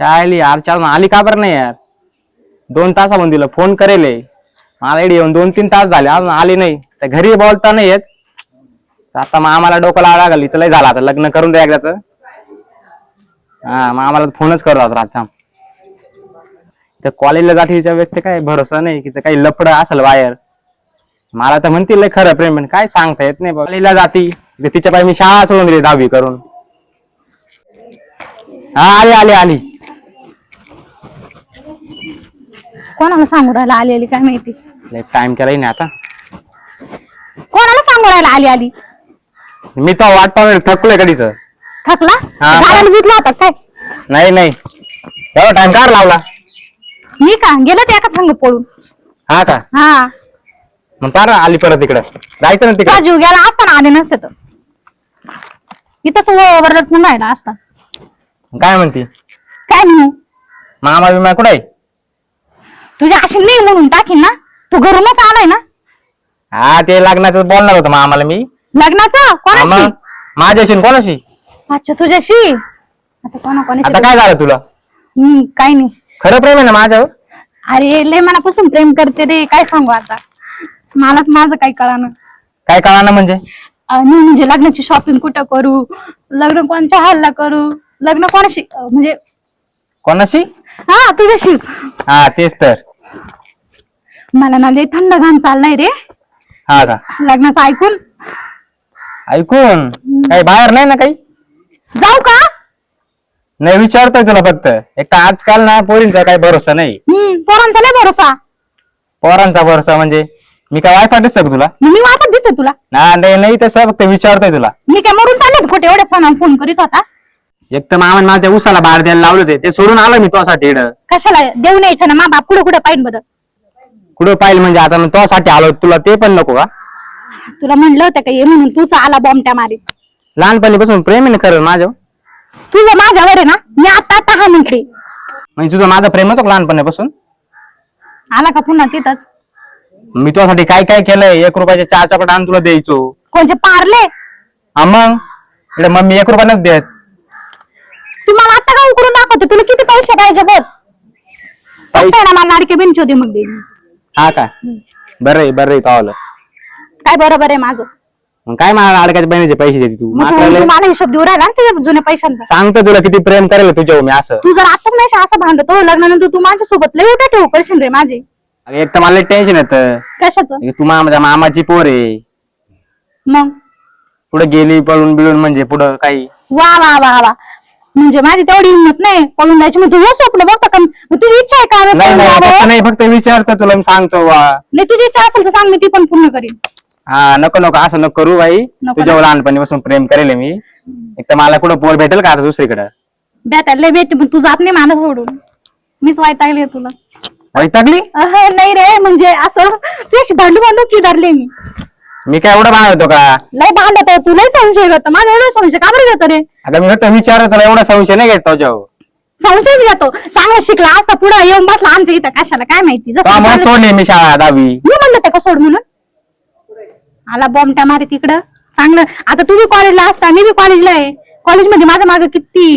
चायली यार चाल आली का बरं नाही यार? दोन तासामध्ये दिलं फोन करेल मला इकडे येऊन दोन तीन तास झाले अजून आली नाही. तर घरी बोलता नाही येत. तर आता मग आम्हाला डोकं लावा लागल तर लय झाला आता लग्न करून द्या एकदाच. हा मग आम्हाला फोनच करू आता तर कॉलेजला जाते तिच्या व्यक्ती काय भरोसा नाही की काही लफड असेल बाहेर. मला तर म्हणतील लय खरं प्रेम काय सांगता येत नाही कॉलेजला जाती तिच्या पाय मी शाळा सोडून दिली दहावी करून. हा आली आली आली. कोणाला सांगू राहिला आली आली काय माहिती? लय टाइम केलाय ना आता. कोणाला सांगू राहिला आली आली? मी तर वाट पाहून थकलोय कधीच. थकला? हा. गाड्याला जितला होता काय? नाही नाही. एवढा टाइम कार लावला. मी का? गेलो ते एका संग पळून. हा का? हा. मग पार आली परत इकडं. जायचं ना तुझा तिकडे जीव गेला असता ना आले नसते तर. इथंच वरडत राहिला असता. काय म्हणती? काय म्हणू? मामा बिमा कुठे आहे? तुझ्या अशी नाही म्हणून टाकीन ना. तू घरूनच आलाय ना. हा ते लग्नाचं बोलणार होतं मामाला मी. लग्नाचं? हा कोणाशी? मग? माझ्याशी कोणाशी? अच्छा तुझ्याशी? आता कोणा कोणाशी आता काय झालं तुला? हम्म, काय नाही. खरं प्रेम आहे ना माझ्यावर? अरे लय मनापासून प्रेम करते रे. काय सांगू आता? मलाच माझं काही कळानं. काय कळणार म्हणजे? आणि म्हणजे लग्नाची शॉपिंग कुठं करू? लग्न कोणच्या हॉलला करू? लग्न कोणाशी? अं, म्हणजे कोणाशी? हा तुझ्याशीच हा तेच तर. मला ना लय थंड घाम चाललाय रे. हा का? लग्नाचं ऐकून. ऐकून? काही बाहेर नाही ना काही? जाऊ का? नाही विचारतोय तुला फक्त. एक तर आजकाल ना पोरींचा काही भरोसा नाही. हम्म पोरांचा लय भरोसा. पोरांचा भरोसा म्हणजे? मी काय वायफा दिसतो का तुला? मी वाटत दिसते तुला. ना नाही नाही तसं फक्त विचारतोय तुला. मी काय मरून चालले खोटे एवढे फोन फोन करीत होता? एक तर मामा मला त्या उसाला बाहेर द्यायला लावले होते ते सोडून आलो मी तुझ्यासाठी इकडं. कशाला? देऊन यायचं ना मा बाप कुठं कुठं पाहिजे बरं? कुठं पाहिलं म्हणजे आता मग तुझ्यासाठी आलो तुला ते पण नको का? तुला म्हणलं होतं का ये म्हणून तूच आला बॉम्बट्या मारी लहानपणीपासून प्रेम आहे ना खरं माझं? तुझं माझ्यावर आहे ना मी आता आता हा म्हणते म्हणजे तुझं माझं प्रेम होतं का लहानपणापासून? आला का पुन्हा तिथंच? मी तुझ्यासाठी काय काय केलंय? एक रुपयाचे चार चॉकलेट आणून तुला द्यायचो. कोणचे पारले? हा मग? इकडे मम्मी एक रुपया देत. तू मला आता का उकडून दाखवते? तुला किती पैसे पाहिजे बघ. पैसे? फक्त आहे ना मला लाडके बेंच होते मग देईन. हा का? बरं आहे बरं आहे पावलं. काय बरोबर आहे माझं? मग काय मला अडकाच्या बहिणीचे पैसे देते तू? मग तू- मागच्या तू वेळेला मला हिशोब देऊ राहिला ना तुझ्या जुन्या पैशांचा. सांगतो तुला किती प्रेम करेल तुझ्यावर मी असं. तू जर आताच नाही असं भांडतो लग्नानंतर तू माझ्यासोबत लय उठा ठेवू करशील रे माझे. अगं, एक तर मला टेन्शन येतं. कशाचं? तू माझ्या मामाची पोर आहे. मग? पुढे गेली पळून बिळून म्हणजे पुढं काही. वा वा वा वा. म्हणजे माझी तेवढी हिंमत नाही. पळून जायची. मग तुझं स्वप्न बघता का? मग तुझी इच्छा आहे का नाही पळून नाही जावं? तसं नाही. फक्त विचारतो तुला मी सांगतो नाही तुझी इच्छा असेल तर सांग मी ती पण पूर्ण करीन. हा नको नको असं नको करू बाई. नको तुझ्यावर लहानपणीपासून प्रेम करेल मी. एक तर मला कुठं पोर भेटेल का आता दुसरीकडं? भेटायला लय भेटते पण तू जात नाही मला सोडून मीच वाईटागली तुला. वैतागली? अह, नाही रे म्हणजे असं तुझ्याशी भांडू भांडू की धरले मी? मी काय एवढं बांधतो का? लय भांडत आहे तू लय संशय घेतो माझा एवढा संशय का बरं घेतो रे? आता मी फक्त विचारतो तुला एवढा संशय नाही घेत तुझ्यावर. संशयच घेतो. चांगला शिकला असता पुढे येऊन बसला आमच्या इथं कशाला काय माहिती? जसं सोडली मी शाळा दहावी. मी म्हणलं त्या का सोड म्हणून? आला बॉम्बटा मारे तिकडं. चांगलं. आता तू बी कॉलेजला असता मी बी कॉलेजला आहे. कॉलेजमध्ये माझ्या मागे किती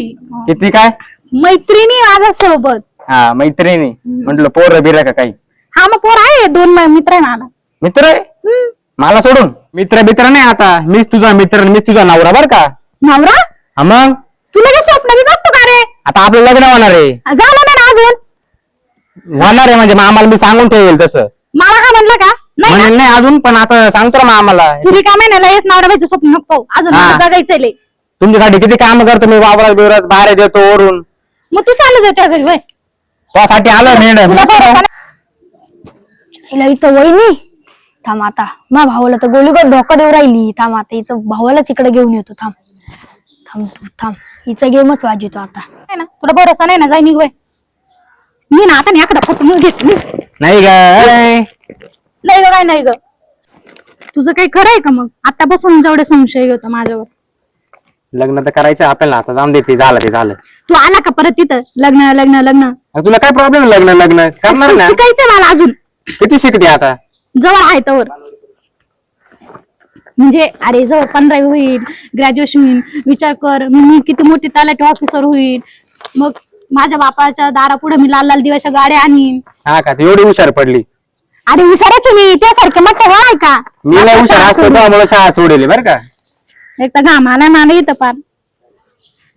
किती काय? मैत्रिणी माझ्या सोबत हा मैत्रिणी. म्हंटल पोर बिर का काही? हा मग पोर आहे दोन मै- मित्र आहे मला मित्र आहे? हम्म. मला सोडून. मित्र मित्र नाही आता. मीच तुझा मित्र आणि मीच तुझा नवरा बर का? नवरा? हा मग? तू लगेच स्वप्न बी बघतो का रे? आता आपलं लग्न होणार आहे. झालं नाही ना अजून. होणार आहे म्हणजे मग आम्हाला मी सांगून ठेवेल तसं. मला हा म्हणलं का? नाही ना? म्हणेल नाही अजून पण आता सांगतो ना मग आम्हाला. तू रिकाम्या ना लगेच नवरा व्हायचं स्वप्न नको अजून हा. मला जगायचंय लय. तुमच्यासाठी किती काम करतो मी वावरात बिवरात बाहेर देतो वरून मग तू चालू जाऊ त्या घरी वय. त्यासाठी आलो तुला भरोसा नाही? हिला इथं वहिनी थांब आता मा भावाला तर गोलीगत धोका देऊ राहिली. थांब आता हिचं भावालाच इकडे घेऊन येतो. थांब. थांब तू थांब. हिचा गेमच वाजवतो आता. नाही ना तुला भरोसा नाही ना? निघ वय. मी ना आता एखादा फटूनच घेत मी नाही ग. नाही ग काय नाही ग. तुझं काही खरं आहे का मग? आतापासून जेवढे संशय होता माझ्यावर. लग्न तर करायचं आपल्याला आता जाऊन दे ते. झालं ते झालं. तू आला का परत तिथं? लग्न लग्न लग्न? तुला काय प्रॉब्लेम लग्न लग्न? करणार ना. शिकायचं मला अजून. किती शिकते आता? जवळ आहे तवर. म्हणजे अरे जवळ पंधरावी होईल ग्रॅज्युएशन होईल विचार कर मी किती मोठी तलाठी ऑफिसर होईल. मग माझ्या बापाच्या दारापुढे मी लाल लाल दिव्याच्या गाड्या आणीन. हा का? एवढी हुशार पडली. अरे हुशाराची मी त्यासारखं आहे का? मी नाही हुशार असतो त्यामुळे शाळा सोडली बरं का? एक तर घाम आलाय मला येतं पार.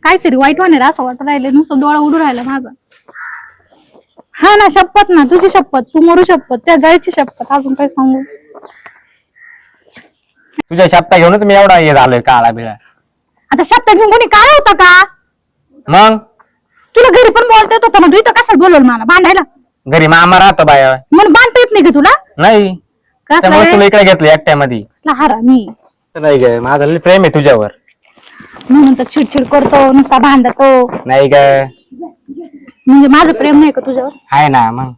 काहीतरी वाईट वाटेल असं वाटत राहिले नुसतं डोळा उडून राहिला माझा. हा ना शपथ ना तुझी शपथ तू मरू शपथ त्या गायची शपथ अजून काय सांगू? तुझ्या शब्दा घेऊनच मी एवढा हे झालोय काळा बिळा. आता शपथ घेऊन कोणी काय होतं का? मग? तुला घरी पण बोलता येत होतं ना तू इथं कशाला बोलवलं मला? भांडायला? घरी मामा राहतो बाया. म्हणून बांधता येत नाही का तुला? नाही. त्यामुळे तुला इकडे घेतलं एकट्यामध्ये. हारा मी. नाही ग माझं लय प्रेम आहे तुझ्यावर. म्हणून तर चिडचिड करतो नुसता भांडतो. नाही ग. म्हणजे माझं प्रेम नाही का तुझ्यावर? आहे ना मग.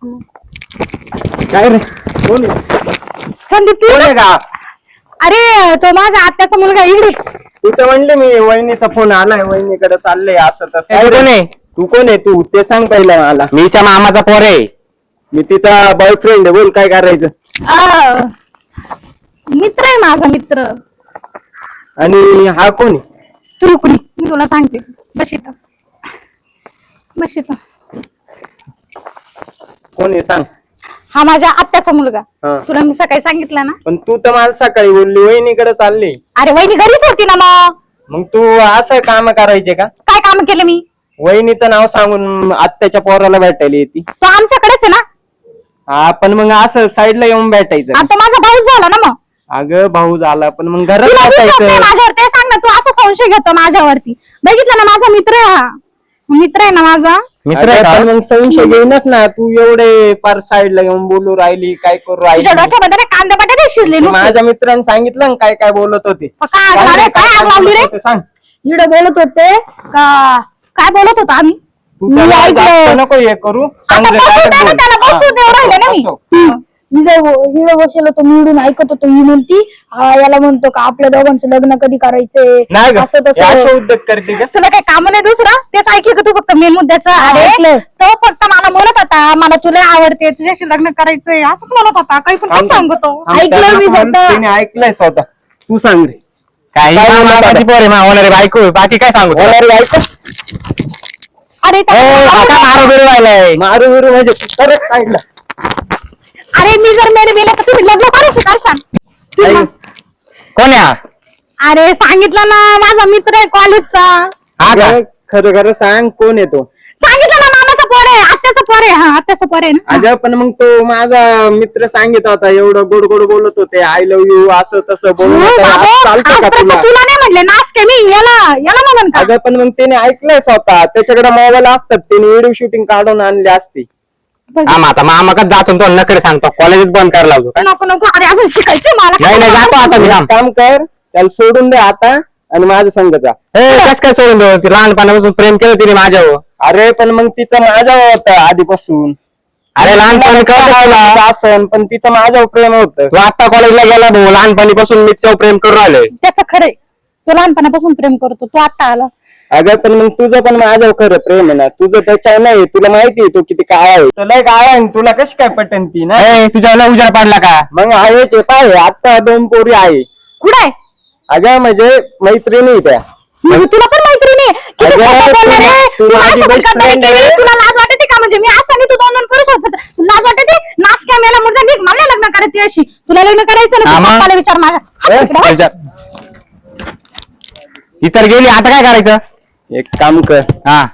काय रे? कोण आहे? संदीप तू कोण आहे का? अरे तो माझ्या आत्याचा मुलगा इकडे. तू तर म्हणले मी वहिनीचा फोन आलाय वहिनीकडे चाललंय असं काय तसं कोण आहे? तू कोण आहे? तू ते सांग पहिला मला. मीच्या मामाचा पोर आहे. मी तिचा बॉयफ्रेंड आहे बोल काय करायचं. मित्र आहे माझा मित्र. आणि हा कोण आहे? तू मी तुला सांगते. बस इथं. बस इथं. कोण आहे? सांग. हा माझ्या आत्याचा मुलगा. हा. तुला मी सकाळी सांगितलं ना? पण तू तर मला सकाळी बोलली वहिनीकडे चालली. अरे वहिनी घरीच होती ना मग. मग तू असं काम करायचे का? काय काम केलं मी? वहिनीचं नाव सांगून आत्याच्या पोराला भेटायला येते. तो आमच्याकडेच आहे ना? हा पण मग असं साईडला येऊन भेटायचं. आता माझा भाऊच झाला ना मग. अगं भाऊ झाला पण मग घरात तुला विश्वास नाही भेटायचं माझ्यावर ते सांग ना तू असा संशय घेतो माझ्यावरती. बघितलं ना माझा मित्र आहे हा. मित्र आहे ना माझा मित्र आहे अगं, का पण मग संशय घेईनच ना तू एवढे पार साईडला येऊन बोलू राहिली काय करू तुझ्या राहिली डोक्यामध्ये ना कांदा बटाटे शिजले नुसते. माझ्या मित्रांनी सांगितलं ना काय काय बोलत होते काय आग लावले? काय आग लावली रे बोलत होते सांग इकडे बोलत होते का काय बोलत होतो आम्ही तू मी त्याला ऐकलं. जास्त नको हे करू सांग आता रे, बसू direct दे ना बोल. त्याला, बसू दे राहिले ना मी. बसव. हिला हिला बसलो तो मी इडून ऐकत होतो. ही म्हणती हा याला म्हणतो का आपल्या दोघांचं लग्न कधी करायचंय? नाही ग, असं हे असे तसं उद्योग करते का तुला काही काम नाही दुसरं? तेच ऐकलं का तू फक्त मेन मुद्द्याचं? अरे ऐकलं. तो फक्त मला म्हणत होता मला तुला आवडते तुझ्याशी लग्न करायचंय. असंच म्हणत होता. काही पण काय सांगतो? ऐकलं मी स्वतः. तिने ऐकलंय स्वतः. तू सांग रे. काही काय बोलणार मामाची पोर आहे मा होणारे बायको बाकी काय सांगू तुला? होणारी ऐक अरे त्या- हा काय मारू बिरू राहिलाय मारू बिरू म्हणजे तू परत साईडला अरे मी जर मेरे मेले तर तुम्ही लग्न करशाल ऐक. कोण आहे हा? अरे सांगितलं ना माझा मित्र आहे कॉलेजचा. हा का? अगं, खरं खरं सांग कोण येतो सांगितलं ना मामाचा पोर आहे आत्याचा पोर आहे. हा आत्याचा पोर आहे ना. अगं पण मग तो माझा मित्र सांगित होता एवढं गोड गोड बोलत होते आय लव्ह यू असं तसं बोलत हो, होता. बाबा, आज चालतं का आजपर्यंत तुला? तुला नाही म्हणले नाच के मी याला याला म्हणून का? अगं पण मग त्याने ऐकलंय स्वतः त्याच्याकडे मोबाईल असतात त्याने व्हिडिओ शूटिंग काढून आणली असती. हा मग आता मामा का जातो तो नकडे सांगतो. कॉलेजात बंद करायला लावतो काय नको नको अरे अजून शिकायचं मला. नाही नाही जातो आता मी थांब. काम कर त्याला सोडून दे आता आणि माझ्या संग जा. ए कस काय सोडून देऊ? ती लहानपणापासून प्रेम केलं तिने माझ्यावर. अरे पण मग तिचं माझ्या होतं आधीपासून. अरे लहानपणी कळत तुला. पण तिचं माझ्यावर प्रेम होतं. तू आता कॉलेजला गेला भाऊ लहानपणीपासून मी तिच्यावर प्रेम करून राहिलोय. त्याचं खरंय. तो लहानपणापासून प्रेम करतो तो आता आला. अगं पण मग तुझं पण माझ्यावर खरं प्रेम आहे ना. तुझं त्याच्या नाही तुला माहिती आहे तो किती काळा आहे. तुला काळा आहे आणि तुला कशी काय पटन ती ना? ए तुझ्या लय उजाड पाडला का? मग आहेच आहे, पाय. आता दोन पोरी आहे. कुठे अगं म्हणजे मैत्रिणी त्या. तुला पण मैत्रिणी आहे. किती अगं, खोटं बोलला रे. तुला- तू तुला माझी माझ्यासोबत best गद्दारी friend केली. आहे. तुला लाज वाटते का? म्हणजे मी असताना तू दोन दोन पुरुष होत तू लाज वाटते नाच कॅमेला मुर्दा निघ मला नाही लग्न करायची अशी. तुला लग्न करायचं ना हा, तू मग? पप्पाला विचार माझ्या. ए, इतर गेली आता काय करायचं? एक काम कर. हा.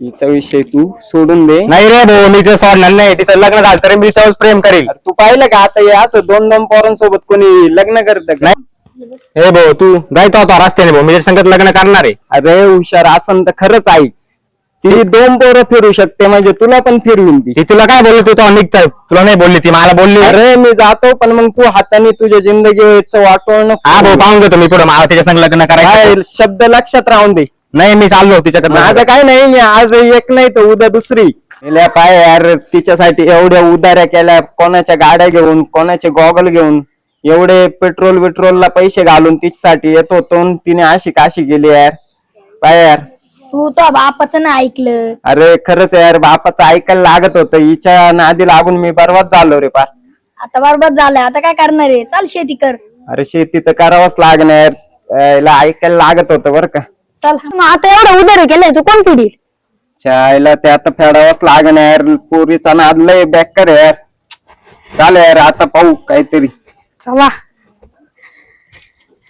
तिचा विषय तू सोडून दे. नाही रे भाऊ मी तिचं सोडणार नाही तिचं लग्न झालं तरी मी तिच्यावर प्रेम करील. अरे तू पाहिलं का? आता हे असं दोन दोन पोरांसोबत कोणी लग्न करत का? हे भाऊ तू जायतो आता रस्त्याने भाऊ मी संगत लग्न करणार आहे. अरे हुशार असन तर खरंच आई ती दोन पोरं फिरू शकते म्हणजे तुला पण फिरवीन ती. ती तुला काय बोलली तू? तो निघत तुला नाही बोलली ती मला बोलली. अरे मी जातो पण मग तू हाताने तुझ्या जिंदगीचं वाटवण हा भाऊ पाहून घेतो मी पुढे. मला तिच्या संग लग्न काय करायचं शब्द लक्षात राहून दे. नाही मी चाललो तिच्याकडे माझं काय नाही मी आज एक नाही तर उद्या दुसरी. पाय यार तिच्यासाठी एवढ्या उदाऱ्या केल्या कोणाच्या गाड्या घेऊन कोणाचे गॉगल घेऊन एवढे पेट्रोल बिट्रोलला पैसे घालून तिच्यासाठी येत होतो आणि तिने अशी काशी गेली यार. पाय यार. तू तो बापाचं ना ऐकलं. अरे खरंच यार बापाचं ऐकायला लागत होतं. हिच्या नादी लागून मी बरबाद झालो रे पार आता बरबाद झालाय. आता काय करणार आहे? चाल शेती कर. अरे शेती तर करावंच लागणार. याला ऐकायला लागत होतं बरं का. चल. मग आता एवढं उदर केलंय तू कोण पिढी चायला ते आता फेडावंच लागण यार. पोरीचा नाद लय बेकार आहे यार. चाल यार आता पाहू काहीतरी. चला.